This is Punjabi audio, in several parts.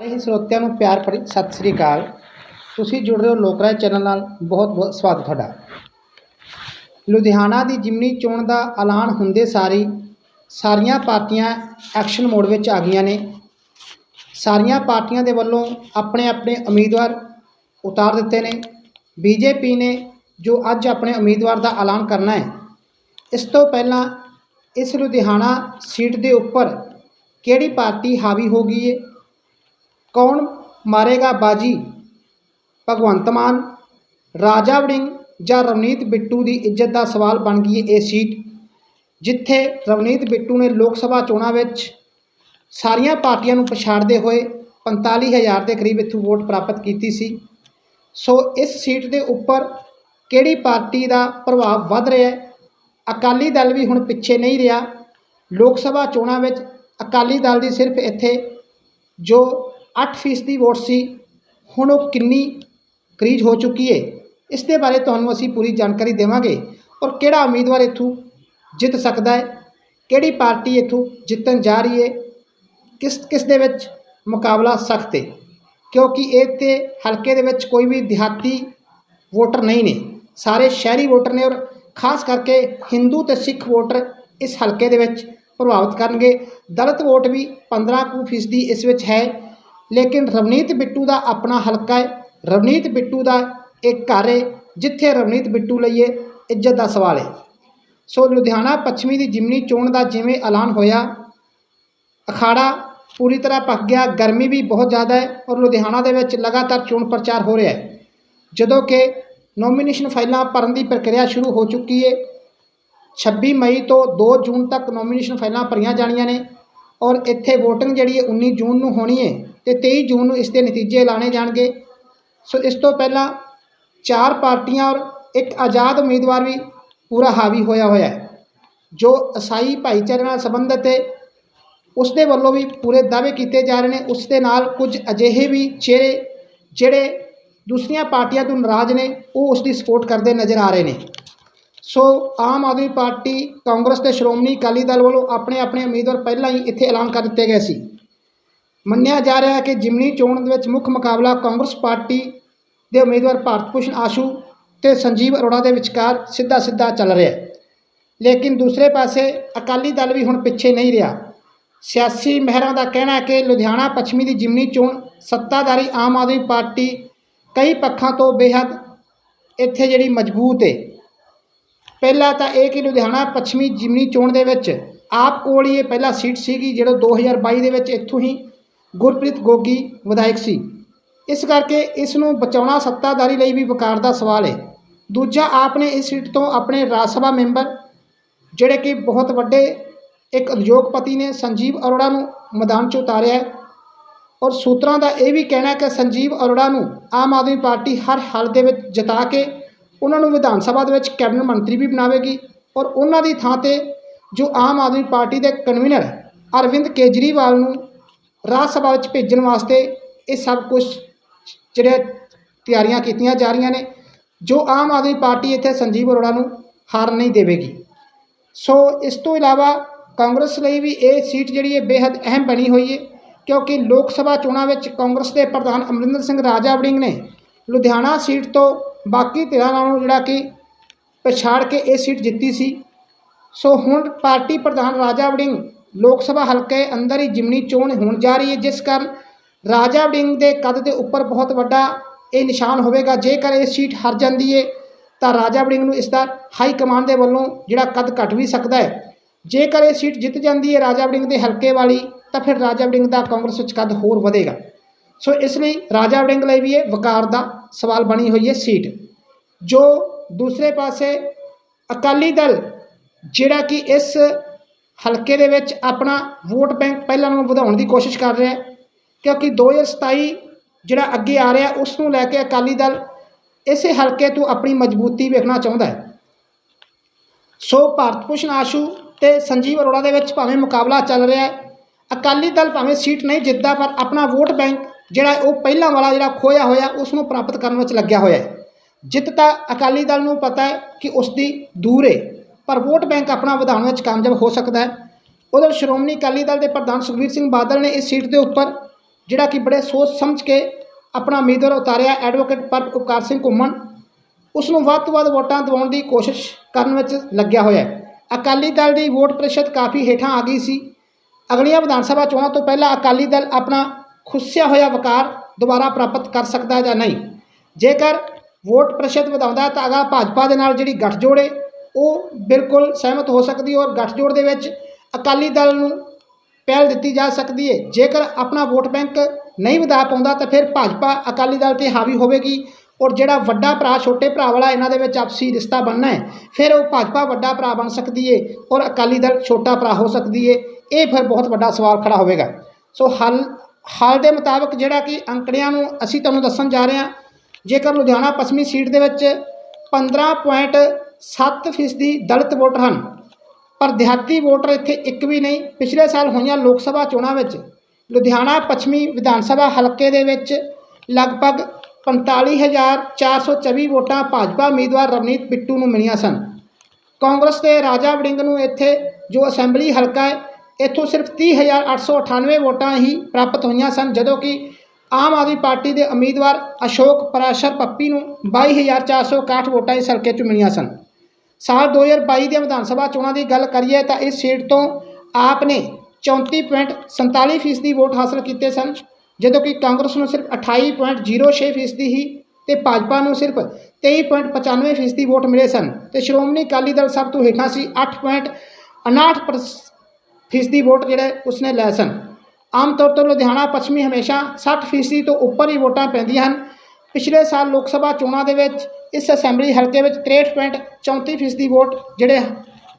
ਸਾਰੇ ਹੀ ਸਰੋਤਿਆਂ ਨੂੰ ਪਿਆਰ ਭਰੀ ਸਤਿ ਸ੍ਰੀ ਅਕਾਲ। ਤੁਸੀਂ ਜੁੜ ਰਹੇ ਹੋ ਲੋਕਰਾਏ ਚੈਨਲ ਨਾਲ। ਬਹੁਤ ਬਹੁਤ ਸਵਾਗਤ ਤੁਹਾਡਾ। ਲੁਧਿਆਣਾ ਦੀ ਜਿਮਨੀ ਚੋਣ ਦਾ ਐਲਾਨ ਹੁੰਦੇ ਸਾਰੀ ਸਾਰੀਆਂ ਪਾਰਟੀਆਂ ਐਕਸ਼ਨ ਮੋਡ ਵਿੱਚ ਆ ਗਈਆਂ ਨੇ। ਸਾਰੀਆਂ ਪਾਰਟੀਆਂ ਦੇ ਵੱਲੋਂ ਆਪਣੇ ਆਪਣੇ ਉਮੀਦਵਾਰ ਉਤਾਰ ਦਿੱਤੇ ਨੇ। ਬੀਜੇਪੀ ਨੇ ਜੋ ਅੱਜ ਆਪਣੇ ਉਮੀਦਵਾਰ ਦਾ ਐਲਾਨ ਕਰਨਾ ਹੈ, ਇਸ ਤੋਂ ਪਹਿਲਾਂ ਇਸ ਲੁਧਿਆਣਾ ਸੀਟ ਦੇ ਉੱਪਰ ਕਿਹੜੀ ਪਾਰਟੀ ਹਾਵੀ ਹੋ ਗਈ ਹੈ ਕੌਣ ਮਾਰੇਗਾ ਬਾਜੀ? ਭਗਵੰਤ ਮਾਨ। ਰਾਜਾ ਵੜਿੰਗ ਜਾਂ ਰਵਨੀਤ ਬਿੱਟੂ ਦੀ ਇੱਜ਼ਤ ਦਾ ਸਵਾਲ ਬਣ ਗਈ ਇਹ ਸੀਟ, ਜਿੱਥੇ ਰਵਨੀਤ ਬਿੱਟੂ ਨੇ ਲੋਕ ਸਭਾ ਚੋਣਾਂ ਵਿੱਚ ਸਾਰੀਆਂ ਪਾਰਟੀਆਂ ਨੂੰ ਪਛਾੜਦੇ ਹੋਏ 45000 ਦੇ ਕਰੀਬ ਇੱਥੋਂ ਵੋਟ ਪ੍ਰਾਪਤ ਕੀਤੀ ਸੀ। ਸੋ ਇਸ ਸੀਟ ਦੇ ਉੱਪਰ ਕਿਹੜੀ ਪਾਰਟੀ ਦਾ ਪ੍ਰਭਾਵ ਵੱਧ ਰਿਹਾ ਹੈ? ਅਕਾਲੀ ਦਲ ਵੀ ਹੁਣ ਪਿੱਛੇ ਨਹੀਂ ਰਿਹਾ। ਲੋਕ ਸਭਾ ਚੋਣਾਂ ਵਿੱਚ ਅਕਾਲੀ ਦਲ ਦੀ ਸਿਰਫ ਇੱਥੇ ਜੋ 8% ਵੋਟ ਸੀ। ਹੁਣ ਉਹ ਕਿੰਨੀ ਕਰੀਜ ਹੋ ਚੁੱਕੀ ਹੈ ਇਸ ਦੇ ਬਾਰੇ ਤੁਹਾਨੂੰ ਅਸੀਂ ਪੂਰੀ ਜਾਣਕਾਰੀ ਦੇਵਾਂਗੇ। ਔਰ ਕਿਹੜਾ ਉਮੀਦਵਾਰ ਇੱਥੋਂ ਜਿੱਤ ਸਕਦਾ ਹੈ? ਕਿਹੜੀ ਪਾਰਟੀ ਇੱਥੋਂ ਜਿੱਤਣ ਜਾ ਰਹੀ ਹੈ ਕਿਸ ਕਿਸ ਦੇ ਵਿੱਚ ਮੁਕਾਬਲਾ ਸਖਤ ਹੈ ਕਿਉਂਕਿ ਇਹ ਤੇ ਹਲਕੇ ਦੇ ਵਿੱਚ ਕੋਈ ਵੀ ਦਿਹਾਤੀ ਵੋਟਰ ਨਹੀਂ ਨੇ। ਸਾਰੇ ਸ਼ਹਿਰੀ ਵੋਟਰ ਨੇ ਔਰ ਖਾਸ ਕਰਕੇ ਹਿੰਦੂ ਤੇ ਸਿੱਖ ਵੋਟਰ ਇਸ ਹਲਕੇ ਦੇ ਵਿੱਚ ਪ੍ਰਭਾਵਿਤ ਕਰਨਗੇ। ਦਲਿਤ ਵੋਟ ਵੀ 15 ਕੁ ਫੀਸਦੀ ਇਸ ਵਿੱਚ ਹੈ। ਲੇਕਿਨ ਰਵਨੀਤ ਬਿੱਟੂ ਦਾ ਆਪਣਾ ਹਲਕਾ ਹੈ। ਰਵਨੀਤ ਬਿੱਟੂ ਦਾ ਇੱਕ ਘਰ ਹੈ, ਜਿੱਥੇ ਰਵਨੀਤ ਬਿੱਟੂ ਲਈ ਇਹ ਇੱਜ਼ਤ ਦਾ ਸਵਾਲ ਹੈ। ਸੋ ਲੁਧਿਆਣਾ ਪੱਛਮੀ ਦੀ ਜਿਮਨੀ ਚੋਣ ਦਾ ਜਿਵੇਂ ਐਲਾਨ ਹੋਇਆ, ਅਖਾੜਾ ਪੂਰੀ ਤਰ੍ਹਾਂ ਪੱਕ ਗਿਆ, ਗਰਮੀ ਵੀ ਬਹੁਤ ਜ਼ਿਆਦਾ ਹੈ ਔਰ ਲੁਧਿਆਣਾ ਦੇ ਵਿੱਚ ਲਗਾਤਾਰ ਚੋਣ ਪ੍ਰਚਾਰ ਹੋ ਰਿਹਾ ਹੈ। ਜਦੋਂ ਕਿ ਨੋਮੀਨੇਸ਼ਨ ਫਾਈਲਾਂ ਭਰਨ ਦੀ ਪ੍ਰਕਿਰਿਆ ਸ਼ੁਰੂ ਹੋ ਚੁੱਕੀ ਹੈ। 26 ਮਈ ਤੋਂ 2 ਜੂਨ ਤੱਕ ਨੋਮੀਨੇਸ਼ਨ ਫਾਈਲਾਂ ਭਰੀਆਂ ਜਾਣੀਆਂ ਨੇ ਔਰ ਇੱਥੇ VOTING ਜਿਹੜੀ ਹੈ 19 ਜੂਨ ਨੂੰ ਹੋਣੀ ਹੈ। ਤੇ 23 ਜੂਨ ਨੂੰ ਇਸ ਦੇ ਨਤੀਜੇ ਐਲਾਨੇ ਜਾਣਗੇ। ਸੋ ਇਸ ਤੋਂ ਪਹਿਲਾਂ ਚਾਰ ਪਾਰਟੀਆਂ ਔਰ ਇੱਕ ਆਜ਼ਾਦ ਉਮੀਦਵਾਰ ਵੀ ਪੂਰਾ ਹਾਵੀ ਹੋਇਆ ਹੋਇਆ ਹੈ, ਜੋ ਈਸਾਈ ਭਾਈਚਾਰੇ ਨਾਲ ਸੰਬੰਧਿਤ ਹੈ। ਉਸ ਦੇ ਵੱਲੋਂ ਵੀ ਪੂਰੇ ਦਾਅਵੇ ਕੀਤੇ ਜਾ ਰਹੇ ਨੇ। ਉਸ ਦੇ ਨਾਲ ਕੁਝ ਅਜਿਹੇ ਵੀ ਚਿਹਰੇ ਜਿਹੜੇ ਦੂਸਰੀਆਂ ਪਾਰਟੀਆਂ ਤੋਂ ਨਾਰਾਜ਼ ਨੇ, ਉਹ ਉਸ ਦੀ ਸਪੋਰਟ ਕਰਦੇ ਨਜ਼ਰ ਆ ਰਹੇ ਨੇ। ਸੋ ਆਮ ਆਦਮੀ ਪਾਰਟੀ ਕਾਂਗਰਸ ਤੇ ਸ਼੍ਰੋਮਣੀ ਅਕਾਲੀ ਦਲ ਵੱਲੋਂ ਆਪਣੇ ਆਪਣੇ ਉਮੀਦਵਾਰ ਪਹਿਲਾਂ ਹੀ ਇੱਥੇ ਐਲਾਨ ਕਰ ਦਿੱਤੇ ਗਏ ਸੀ। ਮੰਨਿਆ ਜਾ ਰਿਹਾ ਹੈ ਕਿ ਜਿਮਨੀ ਚੋਣ ਦੇ ਵਿੱਚ ਮੁੱਖ ਮੁਕਾਬਲਾ ਕਾਂਗਰਸ ਪਾਰਟੀ ਦੇ ਉਮੀਦਵਾਰ ਭਾਰਤ ਭੂਸ਼ਣ ਆਸ਼ੂ ਤੇ ਸੰਜੀਵ ਅਰੋੜਾ ਦੇ ਵਿਚਕਾਰ ਸਿੱਧਾ ਸਿੱਧਾ ਚੱਲ ਰਿਹਾ ਹੈ। ਲੇਕਿਨ ਦੂਸਰੇ ਪਾਸੇ ਅਕਾਲੀ ਦਲ ਵੀ ਹੁਣ ਪਿੱਛੇ ਨਹੀਂ ਰਿਹਾ। ਸਿਆਸੀ ਮਹਿਰਾਂ ਦਾ ਕਹਿਣਾ ਹੈ ਕਿ ਲੁਧਿਆਣਾ ਪੱਛਮੀ ਦੀ ਜਿਮਨੀ ਚੋਣ ਸੱਤਾਧਾਰੀ ਆਮ ਆਦਮੀ ਪਾਰਟੀ ਕਈ ਪੱਖਾਂ ਤੋਂ ਬੇਹੱਦ ਇੱਥੇ ਜਿਹੜੀ ਮਜ਼ਬੂਤ ਹੈ ਪਹਿਲਾ ਤਾਂ ਇਹ ਕਿ ਲੁਧਿਆਣਾ ਪੱਛਮੀ ਜਿਮਨੀ ਚੋਣ ਦੇ ਵਿੱਚ ਆਪ ਕੋਲ ਹੀ ਇਹ ਪਹਿਲਾ ਸੀਟ ਸੀਗੀ, ਜਿਹੜਾ 2022 ਦੇ ਵਿੱਚ ਇੱਥੋਂ ਹੀ ਗੁਰਪ੍ਰੀਤ ਗੋਗੀ, ਵਿਧਾਇਕ ਸੀ। ਇਸ ਕਰਕੇ ਇਸ ਨੂੰ ਬਚਾਉਣਾ ਸੱਤਾਧਾਰੀ ਲਈ ਵੀ ਵਕਾਰ ਦਾ ਸਵਾਲ ਹੈ ਦੂਜਾ ਆਪ ਨੇ ਇਸ ਸੀਟ ਤੋਂ ਆਪਣੇ ਰਾਜ ਸਭਾ ਮੈਂਬਰ, ਜਿਹੜੇ ਕਿ ਬਹੁਤ ਵੱਡੇ ਇੱਕ ਉਦਯੋਗਪਤੀ ਨੇ, ਸੰਜੀਵ ਅਰੋੜਾ ਨੂੰ ਮੈਦਾਨ 'ਚ ਉਤਾਰਿਆ ਹੈ। ਔਰ ਸੂਤਰਾਂ ਦਾ ਇਹ ਵੀ ਕਹਿਣਾ ਕਿ ਸੰਜੀਵ ਅਰੋੜਾ ਨੂੰ ਆਮ ਆਦਮੀ ਪਾਰਟੀ ਹਰ ਹਾਲ ਦੇ ਵਿੱਚ ਜਿਤਾ ਕੇ ਉਹਨਾਂ ਨੂੰ ਵਿਧਾਨ ਸਭਾ ਦੇ ਵਿੱਚ ਕੈਬਨਿਟ ਮੰਤਰੀ ਵੀ ਬਣਾਵੇਗੀ। ਔਰ ਉਹਨਾਂ ਦੀ ਥਾਂ ਤੇ ਜੋ ਆਮ ਆਦਮੀ ਪਾਰਟੀ ਦੇ ਕਨਵੀਨਰ ਅਰਵਿੰਦ ਕੇਜਰੀਵਾਲ ਨੂੰ ਰਾਜ ਸਭਾ ਵਿੱਚ ਭੇਜਣ ਵਾਸਤੇ ਇਹ ਸਭ ਕੁਝ ਜਿਹੜੇ ਤਿਆਰੀਆਂ ਕੀਤੀਆਂ ਜਾ ਰਹੀਆਂ ਨੇ, ਜੋ ਆਮ ਆਦਮੀ ਪਾਰਟੀ ਇੱਥੇ ਸੰਜੀਵ ਅਰੋੜਾ ਨੂੰ ਹਾਰ ਨਹੀਂ ਦੇਵੇਗੀ। ਸੋ ਇਸ ਤੋਂ ਇਲਾਵਾ ਕਾਂਗਰਸ ਲਈ ਵੀ ਇਹ ਸੀਟ ਜਿਹੜੀ ਹੈ ਬੇहद ਅਹਿਮ ਬਣੀ ਹੋਈ ਹੈ, ਕਿਉਂਕਿ ਲੋਕ ਸਭਾ ਚੋਣਾਂ ਵਿੱਚ ਕਾਂਗਰਸ ਦੇ ਪ੍ਰਧਾਨ ਅਮਰਿੰਦਰ ਸਿੰਘ ਰਾਜਾ ਵੜਿੰਗ ਨੇ ਲੁਧਿਆਣਾ ਸੀਟ ਤੋਂ ਬਾਕੀ ਧਿਰਾਂ ਨਾਲੋਂ ਜਿਹੜਾ ਕਿ ਪਛਾੜ ਕੇ ਇਹ ਸੀਟ ਜਿੱਤੀ ਸੀ। ਸੋ ਹੁਣ ਪਾਰਟੀ ਪ੍ਰਧਾਨ ਰਾਜਾ ਵੜਿੰਗ ਲੋਕ ਸਭਾ ਹਲਕੇ ਅੰਦਰ ਹੀ ਜਿਮਨੀ ਚੋਣ ਹੋਣ ਜਾ ਰਹੀ ਹੈ, ਜਿਸ ਕਾਰਨ ਰਾਜਾ ਵੜਿੰਗ ਦੇ ਕੱਦ ਦੇ ਉੱਪਰ ਬਹੁਤ ਵੱਡਾ ਇਹ ਨਿਸ਼ਾਨ ਹੋਵੇਗਾ। ਜੇਕਰ ਇਹ ਸੀਟ ਹਾਰ ਜਾਂਦੀ ਹੈ, ਤਾਂ ਰਾਜਾ ਵੜਿੰਗ ਨੂੰ ਇਸ ਦਾ ਹਾਈ ਕਮਾਂਡ ਦੇ ਵੱਲੋਂ ਜਿਹੜਾ ਕੱਦ ਘਟ ਵੀ ਸਕਦਾ ਹੈ। ਜੇਕਰ ਇਹ ਸੀਟ ਜਿੱਤ ਜਾਂਦੀ ਹੈ ਰਾਜਾ ਵੜਿੰਗ ਦੇ ਹਲਕੇ ਵਾਲੀ, ਤਾਂ ਫਿਰ ਰਾਜਾ ਵੜਿੰਗ ਦਾ ਕਾਂਗਰਸ ਵਿੱਚ ਕੱਦ ਹੋਰ ਵਧੇਗਾ। ਸੋ ਇਸ ਲਈ ਰਾਜਾ ਵੜਿੰਗ ਲਈ ਵੀ ਇਹ ਵਕਾਰ ਦਾ ਸਵਾਲ ਬਣੀ ਹੋਈ ਹੈ ਸੀਟ। ਜੋ ਦੂਸਰੇ ਪਾਸੇ ਅਕਾਲੀ ਦਲ, ਜਿਹੜਾ ਕਿ ਇਸ ਹਲਕੇ ਦੇ ਵਿੱਚ ਆਪਣਾ ਵੋਟ ਬੈਂਕ ਪਹਿਲਾਂ ਨਾਲੋਂ ਵਧਾਉਣ ਦੀ ਕੋਸ਼ਿਸ਼ ਕਰ ਰਿਹਾ ਹੈ, ਕਿਉਂਕਿ 2027 ਜਿਹੜਾ ਅੱਗੇ ਆ ਰਿਹਾ, ਉਸ ਨੂੰ ਲੈ ਕੇ ਅਕਾਲੀ ਦਲ ਇਸੇ ਹਲਕੇ ਤੋਂ ਆਪਣੀ ਮਜ਼ਬੂਤੀ ਵੇਖਣਾ ਚਾਹੁੰਦਾ ਹੈ। ਸੋ ਭਾਰਤ ਭੂਸ਼ਣ ਆਸ਼ੂ ਤੇ ਸੰਜੀਵ ਅਰੋੜਾ ਦੇ ਵਿੱਚ ਭਾਵੇਂ ਮੁਕਾਬਲਾ ਚੱਲ ਰਿਹਾ ਹੈ, ਅਕਾਲੀ ਦਲ ਭਾਵੇਂ ਸੀਟ ਨਹੀਂ ਜਿੱਤਦਾ, ਪਰ ਆਪਣਾ ਵੋਟ ਬੈਂਕ ਜਿਹੜਾ ਉਹ ਪਹਿਲਾਂ ਵਾਲਾ ਜਿਹੜਾ ਖੋਇਆ ਹੋਇਆ, ਉਸ ਨੂੰ ਪ੍ਰਾਪਤ ਕਰਨ ਵਿੱਚ ਲੱਗਿਆ ਹੋਇਆ ਹੈ। ਜਿੱਤ ਤਾਂ ਅਕਾਲੀ ਦਲ ਨੂੰ ਪਤਾ ਹੈ ਕਿ ਉਸ ਦੀ ਦੂਰ ਹੈ। ਪਰ ਵੋਟ ਬੈਂਕ ਆਪਣਾ ਵਧਾਉਣ ਵਿੱਚ ਕਾਮਯਾਬ ਹੋ ਸਕਦਾ ਹੈ। ਉਧਰ ਸ਼੍ਰੋਮਣੀ ਅਕਾਲੀ ਦਲ ਦੇ ਪ੍ਰਧਾਨ ਸੁਖਬੀਰ ਸਿੰਘ ਬਾਦਲ ਨੇ ਇਸ ਸੀਟ ਦੇ ਉੱਪਰ ਜਿਹੜਾ ਕਿ ਬੜੇ ਸੋਚ ਸਮਝ ਕੇ ਆਪਣਾ ਉਮੀਦਵਾਰ ਉਤਾਰਿਆ ਐਡਵੋਕੇਟ ਪਰ ਉਪਕਾਰ ਸਿੰਘ ਘੁੰਮਣ। ਉਸ ਨੂੰ ਵੱਧ ਤੋਂ ਵੱਧ ਵੋਟਾਂ ਦਿਵਾਉਣ ਦੀ ਕੋਸ਼ਿਸ਼ ਕਰਨ ਵਿੱਚ ਲੱਗਿਆ ਹੋਇਆ ਹੈ। ਅਕਾਲੀ ਦਲ ਦੀ ਵੋਟ ਪ੍ਰਤੀਸ਼ਤ ਕਾਫੀ ਹੇਠਾਂ ਆ ਗਈ ਸੀ। ਅਗਲੀਆਂ ਵਿਧਾਨ ਸਭਾ ਚੋਣਾਂ ਤੋਂ ਪਹਿਲਾਂ ਅਕਾਲੀ ਦਲ ਆਪਣਾ ਖੁੱਸਿਆ ਹੋਇਆ ਵਕਾਰ ਦੁਬਾਰਾ ਪ੍ਰਾਪਤ ਕਰ ਸਕਦਾ ਜਾਂ ਨਹੀਂ? ਜੇਕਰ ਵੋਟ ਪ੍ਰਤੀਸ਼ਤ ਵਧਾਉਂਦਾ ਤਾਂ ਅਗਾ ਭਾਜਪਾ ਦੇ ਨਾਲ ਜਿਹੜੀ ਗੱਠਜੋੜ ਹੈ ਉਹ ਬਿਲਕੁਲ ਸਹਿਮਤ ਹੋ ਸਕਦੀ ਹੈ ਔਰ ਗੱਠਜੋੜ ਦੇ ਵਿੱਚ ਅਕਾਲੀ ਦਲ ਨੂੰ ਪਹਿਲ ਦਿੱਤੀ ਜਾ ਸਕਦੀ ਹੈ। ਜੇਕਰ ਆਪਣਾ ਵੋਟ ਬੈਂਕ ਨਹੀਂ ਵਧਾ ਪਾਉਂਦਾ ਤਾਂ ਫਿਰ ਭਾਜਪਾ ਅਕਾਲੀ ਦਲ ਤੇ ਹਾਵੀ ਹੋਵੇਗੀ ਔਰ ਜਿਹੜਾ ਵੱਡਾ ਭਰਾ, ਛੋਟੇ ਭਰਾ ਵਾਲਾ ਇਹਨਾਂ ਦੇ ਵਿੱਚ ਆਪਸੀ ਰਿਸ਼ਤਾ ਬਣਨਾ ਹੈ, ਫਿਰ ਉਹ ਭਾਜਪਾ ਵੱਡਾ ਭਰਾ ਬਣ ਸਕਦੀ ਹੈ ਔਰ ਅਕਾਲੀ ਦਲ ਛੋਟਾ ਭਰਾ ਹੋ ਸਕਦੀ ਹੈ। ਇਹ ਫਿਰ ਬਹੁਤ ਵੱਡਾ ਸਵਾਲ ਖੜਾ ਹੋਵੇਗਾ। ਸੋ ਹੱਲ, ਹਾਲ ਦੇ ਮੁਤਾਬਕ ਜਿਹੜਾ ਕਿ ਅੰਕੜਿਆਂ ਨੂੰ ਅਸੀਂ ਤੁਹਾਨੂੰ ਦੱਸਣ ਜਾ ਰਹੇ ਹਾਂ, ਜੇਕਰ ਲੁਧਿਆਣਾ ਪੱਛਮੀ ਸੀਟ ਦੇ ਵਿੱਚ 15 ਪੁਆਇੰਟ 7% ਦਲਿਤ ਵੋਟਰ ਹਨ। ਪਰ ਦਿਹਾਤੀ ਵੋਟਰ ਇੱਥੇ ਇੱਕ ਵੀ ਨਹੀਂ। ਪਿਛਲੇ ਸਾਲ ਹੋਈਆਂ ਲੋਕ ਸਭਾ ਚੋਣਾਂ ਵਿੱਚ ਲੁਧਿਆਣਾ ਪੱਛਮੀ ਵਿਧਾਨ ਸਭਾ ਹਲਕੇ ਦੇ ਵਿੱਚ ਲਗਭਗ 45424 ਵੋਟਾਂ ਭਾਜਪਾ ਉਮੀਦਵਾਰ ਰਵਨੀਤ ਬਿੱਟੂ ਨੂੰ ਮਿਲੀਆਂ ਸਨ। ਕਾਂਗਰਸ ਦੇ ਰਾਜਾ ਵੜਿੰਗ ਨੂੰ ਇੱਥੇ ਜੋ ਅਸੈਂਬਲੀ ਹਲਕਾ ਹੈ, ਇੱਥੋਂ ਸਿਰਫ 30898 ਵੋਟਾਂ ਹੀ ਪ੍ਰਾਪਤ ਹੋਈਆਂ ਸਨ, ਜਦੋਂ ਕਿ ਆਮ ਆਦਮੀ ਪਾਰਟੀ ਦੇ ਉਮੀਦਵਾਰ ਅਸ਼ੋਕ ਪਰਾਸ਼ਰ ਪੱਪੀ ਨੂੰ 22461 ਵੋਟਾਂ ਇਸ ਹਲਕੇ 'ਚ ਮਿਲੀਆਂ ਸਨ। ਸਾਲ 2022 ਦੀਆਂ ਵਿਧਾਨ ਸਭਾ ਚੋਣਾਂ ਦੀ ਗੱਲ ਕਰੀਏ ਤਾਂ ਇਸ ਸੀਟ ਤੋਂ ਆਪ ਨੇ 34.47 ਫੀਸਦੀ ਵੋਟ ਹਾਸਲ ਕੀਤੇ ਸਨ, ਜਦੋਂ ਕਿ ਕਾਂਗਰਸ ਨੂੰ ਸਿਰਫ 28.06 ਫੀਸਦੀ ਹੀ ਤੇ ਭਾਜਪਾ ਨੂੰ ਸਿਰਫ 23.95 ਫੀਸਦੀ ਵੋਟ ਮਿਲੇ ਸਨ ਤੇ ਸ਼੍ਰੋਮਣੀ ਅਕਾਲੀ ਦਲ ਸਭ ਤੋਂ ਹੇਠਾਂ ਸੀ 8.59 ਫੀਸਦੀ ਵੋਟ ਜਿਹੜੇ ਉਸਨੇ ਲੈ ਸਨ। ਆਮ ਤੌਰ ਤੇ ਲੁਧਿਆਣਾ, ਪੱਛਮੀ ਹਮੇਸ਼ਾ 60 ਫੀਸਦੀ ਤੋਂ ਉੱਪਰ ਹੀ ਵੋਟਾਂ ਪੈਂਦੀਆਂ ਹਨ। ਪਿਛਲੇ ਸਾਲ ਲੋਕ ਸਭਾ ਚੋਣਾਂ ਦੇ ਵਿੱਚ ਇਸ ਅਸੈਂਬਲੀ ਹਲਕੇ ਵਿੱਚ 63.34 ਫੀਸਦੀ ਵੋਟ ਜਿਹੜੇ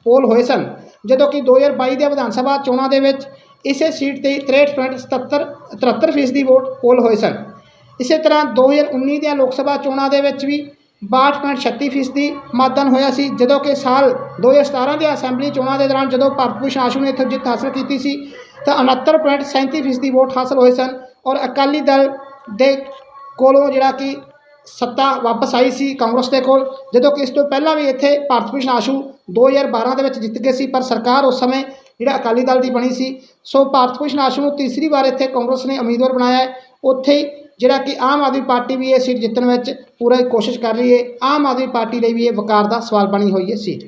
ਪੋਲ ਹੋਏ ਸਨ, ਜਦੋਂ ਕਿ 2022 ਦੇ ਵਿਧਾਨ ਸਭਾ ਚੋਣਾਂ ਦੇ ਵਿੱਚ ਇਸੇ ਸੀਟ ਤੇ 63.77 73 ਫੀਸਦੀ ਵੋਟ ਪੋਲ ਹੋਏ ਸਨ। ਇਸੇ ਤਰ੍ਹਾਂ 2019 ਦੀਆਂ ਲੋਕ ਸਭਾ ਚੋਣਾਂ ਦੇ ਵਿੱਚ ਵੀ 62.36 ਫੀਸਦੀ ਮਤਦਾਨ ਹੋਇਆ ਸੀ, ਜਦੋਂ ਕਿ ਸਾਲ 2017 ਦੀਆਂ ਅਸੈਂਬਲੀ ਚੋਣਾਂ ਦੇ ਦੌਰਾਨ ਜਦੋਂ ਭਾਰਤ ਭੂਸ਼ਣ ਆਸ਼ੂ ਨੇ ਇੱਥੇ ਜਿੱਤ ਹਾਸਲ ਕੀਤੀ ਸੀ, ਤਾਂ 69.37 ਫੀਸਦੀ ਵੋਟ ਹਾਸਲ ਹੋਏ ਸਨ ਔਰ ਅਕਾਲੀ ਦਲ ਦੇ ਕੋਲੋਂ ਜਿਹੜਾ ਕਿ ਸੱਤਾ ਵਾਪਸ ਆਈ ਸੀ ਕਾਂਗਰਸ ਦੇ ਕੋਲ, ਜਦੋਂ ਕਿ ਇਸ ਤੋਂ ਪਹਿਲਾਂ ਵੀ ਇੱਥੇ ਭਾਰਤ ਭੂਸ਼ਣ ਆਸ਼ੂ 2012 ਦੇ ਵਿੱਚ ਜਿੱਤ ਗਏ ਸੀ, ਪਰ ਸਰਕਾਰ ਉਸ ਸਮੇਂ ਜਿਹੜਾ ਅਕਾਲੀ ਦਲ ਦੀ ਬਣੀ ਸੀ। ਸੋ ਭਾਰਤ ਭੂਸ਼ਣ ਆਸ਼ੂ ਨੂੰ ਤੀਸਰੀ ਵਾਰ ਇੱਥੇ ਕਾਂਗਰਸ ਨੇ ਉਮੀਦਵਾਰ ਬਣਾਇਆ ਉੱਥੇ ਹੀ ਜਿਹੜਾ ਕਿ ਆਮ ਆਦਮੀ ਪਾਰਟੀ ਵੀ ਇਹ ਸੀਟ ਜਿੱਤਣ ਵਿੱਚ ਪੂਰੀ ਕੋਸ਼ਿਸ਼ ਕਰ ਰਹੀ ਹੈ। ਆਮ ਆਦਮੀ ਪਾਰਟੀ ਲਈ ਵੀ ਇਹ ਵਕਾਰ ਦਾ ਸਵਾਲ ਬਣੀ ਹੋਈ ਹੈ ਸੀਟ।